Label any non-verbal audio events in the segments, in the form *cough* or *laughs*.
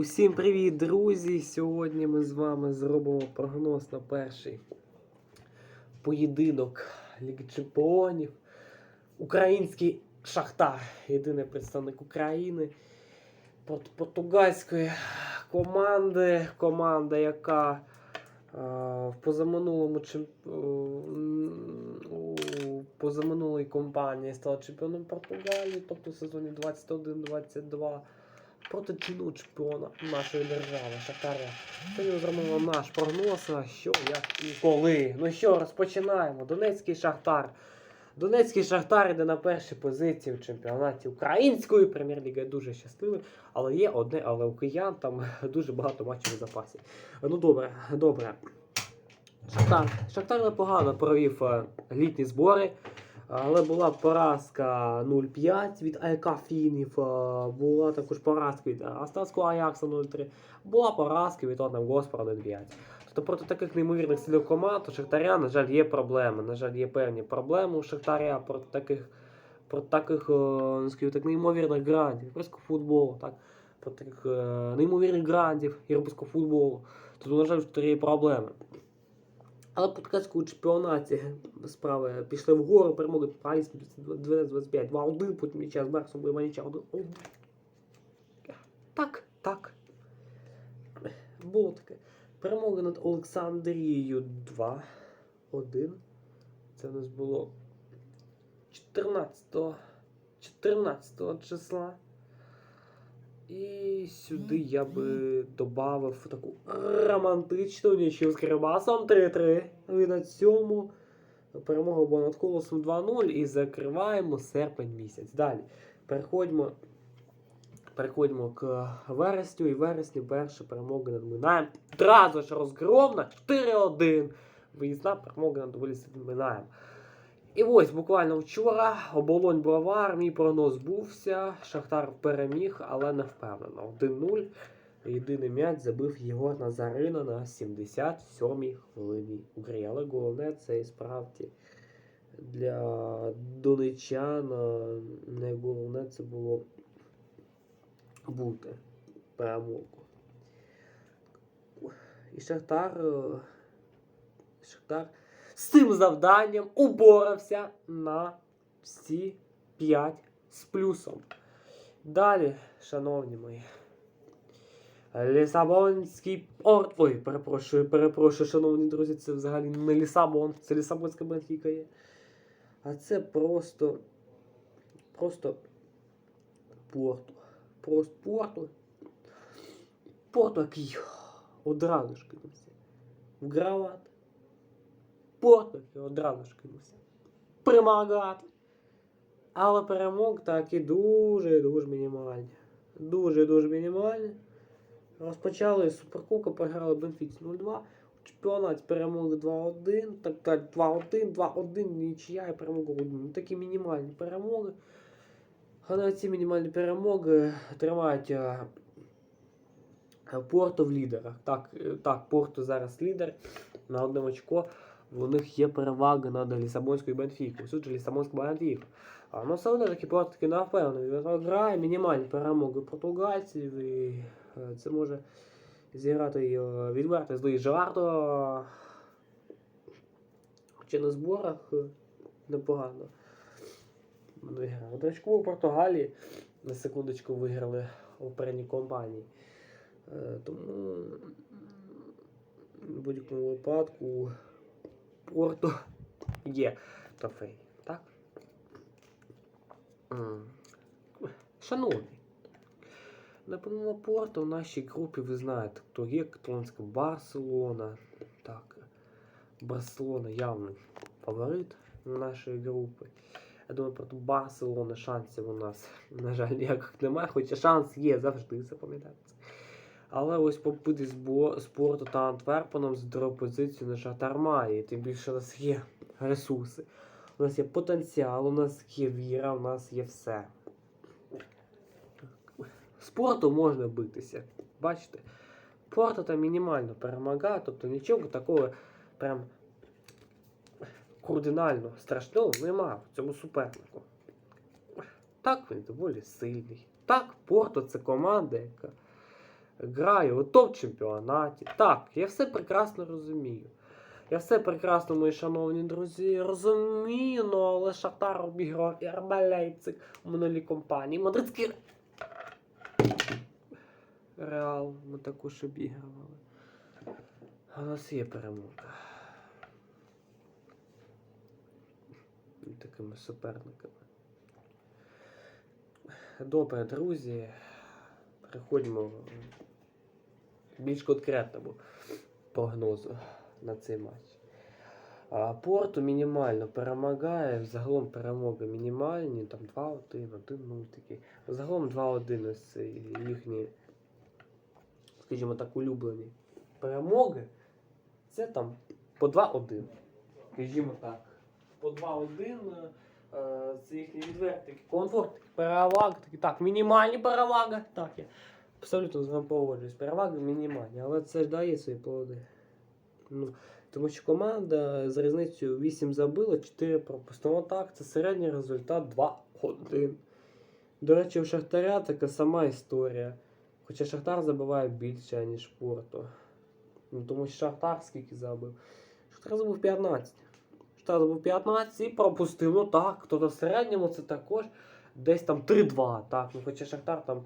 Усім привіт, друзі! Сьогодні ми з вами зробимо прогноз на перший поєдинок Ліги Чемпіонів. Український Шахтар, єдиний представник України проти португальської команди. Команда, яка е, в позаминулому е, у позаминулій компанії стала чемпіоном Португалії, тобто в сезоні 21-22 проти чинного чемпіона нашої держави, Шахтаря. Сьогодні зробимо наш прогноз, що, як і коли. Ну що, розпочинаємо. Донецький Шахтар. Донецький Шахтар йде на першій позиції в чемпіонаті української прем'єр-ліги. Дуже щасливий, але є одне, але у киян там *laughs* дуже багато матчів у запасі. Ну добре, добре. Шахтар. Шахтар непогано провів е, літні збори. Але була поразка 0-5 від АЕК Фінів, е, була також поразка від Астатського Аякса 0-3, була поразка від Тотнем Госпора 1-5. Тобто проти таких неймовірних сильних команд у Шахтаря, на жаль, є проблеми. На жаль, є певні проблеми у Шахтаря проти таких, проти таких, е, ну, так, неймовірних грандів, європейського футболу, так? проти таких е, неймовірних грандів європейського футболу. Тобто, на жаль, у є проблеми. Але по ткацькому чемпіонаті справи пішли вгору, перемоги Паліс 12-25, 2-1, потім нічия з Берсом була нічия 1-1. Так, так. Було таке. Перемога над Олександрією 2-1. Це у нас було 14, 14 числа. І сюди я би додав таку романтичну нічию з Кривбасом 3-3. І на цьому перемога була над колосом 2-0 і закриваємо серпень місяць. Далі переходимо, переходимо к вересню. І вересні перша перемога над Минаєм. Одразу ж розгромна 4-1. Виїзна перемога над Минаєм. І ось буквально вчора оболонь Бровар, мій прогноз збувся. Шахтар переміг, але не впевнено. 1-0. Єдиний м'яч забив Єгор Назарина на 77-й хвилині у грі. Але головне це і справді для донечан не головне це було бути перемогу. І Шахтар. е, Шахтар з цим завданням упорався на всі 5 з плюсом. Далі, шановні мої. Лісабонський порт. Ой, перепрошую, перепрошую, шановні друзі, це взагалі не Лісабон, це Лісабонська Бенфіка є. А це просто. Просто порту. Просто порту. Порту, який одразу ж кинувся. В грават. Порту одразу ж кинувся. Примагати. Але перемог таки дуже-дуже мінімальні. Дуже-дуже мінімальні. Розпочали Суперкубка, програли Бенфіці 0-2. У чемпіонаті перемогли 2-1, так далі 2-1, 2-1, нічия і перемога 1. Ну, такі мінімальні перемоги. Але ці мінімальні перемоги тримають е, Порто в лідерах. Так, е, так, Порто зараз лідер на одне очко. У них є перевага над Лісабонською Бенфікою. Суть же Лісабонська Бенфіка. А ну все одно таки Порто таки напевно. Грає мінімальні перемоги португальців і е, це може зіграти е, відверто злий жарто. Хоча на зборах е, непогано. Вони грали. До речі, у Португалії на секундочку виграли у передній компанії. Тому в будь-якому випадку Порту є трофей. Так? М. Шановний. Напевно, Порту в нашій групі ви знаєте, хто є Каталонська Барселона. Так. Барселона явний фаворит нашої групи. Я думаю, проти Барселони шансів у нас, на жаль, ніяких немає, хоча шанс є завжди, запам'ятайте. Але ось побити спорту та Антверпеном з другої позиції на Шахтар має. І Тим більше у нас є ресурси. У нас є потенціал, у нас є віра, у нас є все. Спорту можна битися. Бачите? Порто там мінімально перемагає, тобто нічого такого прям кардинально страшного немає в цьому супернику. Так, він доволі сильний. Так, Порто це команда, яка граю у топ-чемпіонаті. Так, я все прекрасно розумію. Я все прекрасно, мої шановні друзі, розумію, ну, але Шахтар обіграв і РБ Лейпциг у минулій компанії. Мадридський Реал ми також обігрували. У нас є перемога. Такими суперниками. Добре, друзі. Переходимо більш конкретному прогнозу на цей матч. Порту мінімально перемагає, загалом перемоги мінімальні, там 2-1, 1-0 такі. Загалом 2-1 ось їхні, скажімо так, улюблені перемоги. Це там по 2-1. Скажімо так. По 2-1 е, це їхній відвертий комфорт, перевага, так, мінімальні переваги. Так, я абсолютно з вами погоджуюсь. Переваги мінімальні, але це ж дає свої плоди. Ну, тому що команда з різницею 8 забила, 4 пропустила. Так, це середній результат 2-1. До речі, у Шахтаря така сама історія. Хоча Шахтар забиває більше, ніж Порту. Ну, тому що Шахтар скільки забив? Шахтар забив 15. Шахтар забив 15 і пропустив. Ну так, то в середньому це також десь там 3-2. Так, ну хоча Шахтар там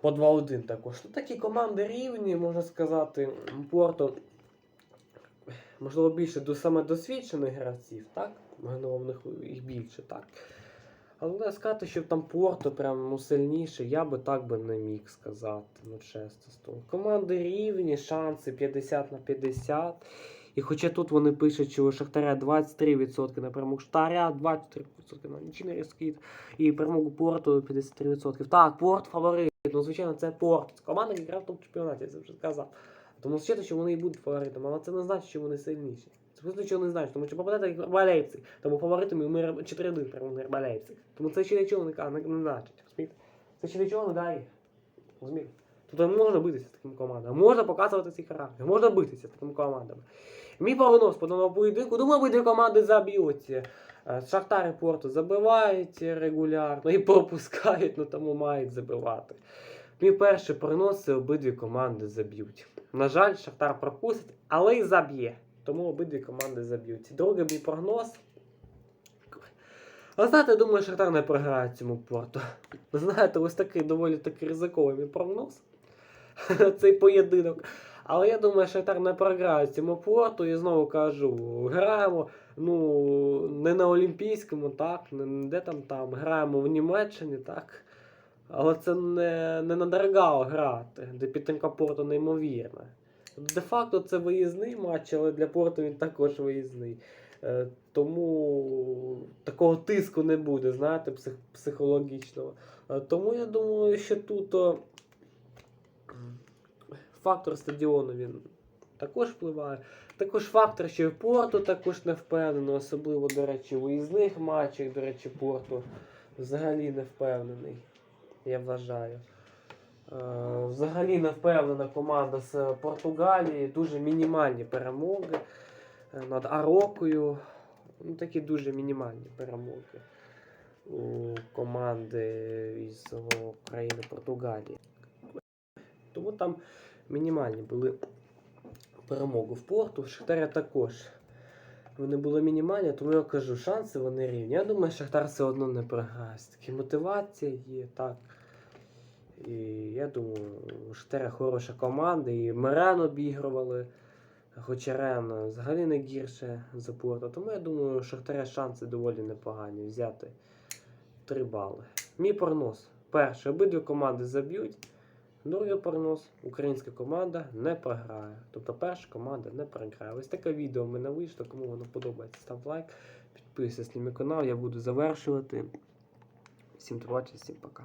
по 2-1 також. Ну такі команди рівні, можна сказати, Порту. Можливо, більше до саме досвідчених гравців, так? Можливо, в них їх більше, так. Але сказати, що там Порто прям ну, сильніше, я би так би не міг сказати, ну чесно. Команди рівні, шанси 50 на 50. І хоча тут вони пишуть, що у Шахтаря 23% на перемогу Шахтаря, 23% на нічний розкид, і перемогу Порту 53%. Так, Порт фаворит. Ну, звичайно, це Порт. Команда, яка в топ-чемпіонаті, я це вже сказав. Тому звичайно, що вони і будуть фаворитами, але це не значить, що вони сильніші. Це просто нічого не значить, тому що попадете як Балейпциг, тому фаворитами ми 4-1 перемогли Балейпциг. Тому це ще нічого не, не, не значить. Розумієте? Це ще нічого не дає. Розумієте? Тобто можна битися з такими командами, можна показувати свій характер, можна битися з такими командами. Мій прогноз по поєдинку, думаю, обидві команди заб'ють. Е, Шахтар і Порту забивають регулярно і *laughs* пропускають, ну тому мають забивати. Мій перший прогноз це обидві команди заб'ють. На жаль, Шахтар пропустить, але й заб'є. Тому обидві команди заб'ють. Другий мій прогноз. А знаєте, думаю, Шахтар не програє цьому порту. Знаєте, ось такий доволі таки ризиковий мій прогноз. *laughs* Цей поєдинок. Але я думаю, Шахтар не програє цьому порту. І знову кажу, граємо ну, не на Олімпійському, так, не де там там. Граємо в Німеччині, так. Але це не, не на Даргао грати, де підтримка порту неймовірна. Де-факто це виїзний матч, але для порту він також виїзний. Е, тому такого тиску не буде, знаєте, псих, психологічного. Е, тому я думаю, що тут фактор стадіону він також впливає. Також фактор, що і порту також не впевнений, особливо, до речі, у виїзних матчах, до речі, порту взагалі не впевнений, я вважаю. Е, Взагалі не впевнена команда з Португалії, дуже мінімальні перемоги е, над Арокою. Ну, такі дуже мінімальні перемоги у команди із країни Португалії. Тому там мінімальні були перемоги в порту. В Шахтаря також. Вони були мінімальні, тому я кажу, шанси вони рівні. Я думаю, Шахтар все одно не програє. Такі мотивація є, так. І я думаю, у Шахтаря хороша команда, і Мерен обігрували. Хоча Рен взагалі не гірше за Порту. Тому я думаю, у Шахтаря шанси доволі непогані взяти 3 бали. Мій прогноз. Перше, обидві команди заб'ють. Другий прогноз. Українська команда не програє. Тобто перша команда не програє. Ось таке відео в мене вийшло. Кому воно подобається, став лайк, підписуйся на мій канал, я буду завершувати. Всім побачення, всім пока.